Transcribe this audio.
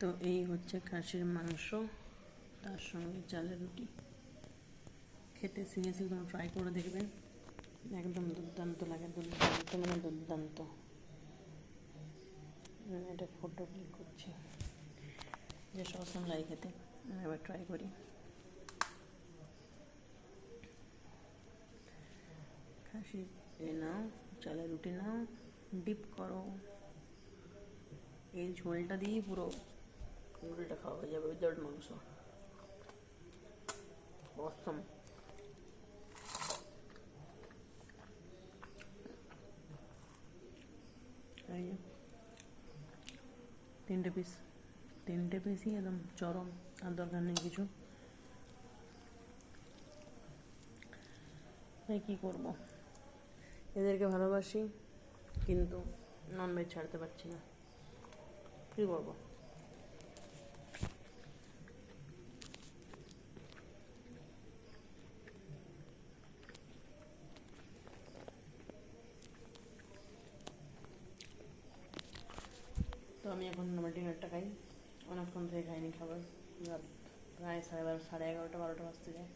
তো এই হচ্ছে খাসির মাংস, তার সঙ্গে চালের রুটি। খেতে সিরিয়াসলি তোমরা ট্রাই করে দেখবে একদম দুর্দান্ত লাগে, দুর্দান্ত মানে দুর্দান্ত। এটা ফটো ক্লিক করছি। যে সসম লাই খেতে এবার ট্রাই করি। খাসি এ নাও, চালের রুটি নাও ডিপ করো। এই ঝোলটা দিয়েই পুরো রুটিটা খাওয়া হয়ে যাবে উইদাউট মাংস। অসম তিনটে পিস তিনটে পিসই একদম চরম, আর দরকার নেই কিছু। তাই কী করব? এদেরকে ভালোবাসি, কিন্তু ননভেজ ছাড়তে পারছি না। কী করব? আমি এখন আমার ডিনারটা খাই। অনেকক্ষণ থেকে খাইনি খাবার। প্রায় সাড়ে বারো সাড়ে এগারোটা, বারোটা বাজতে যায়।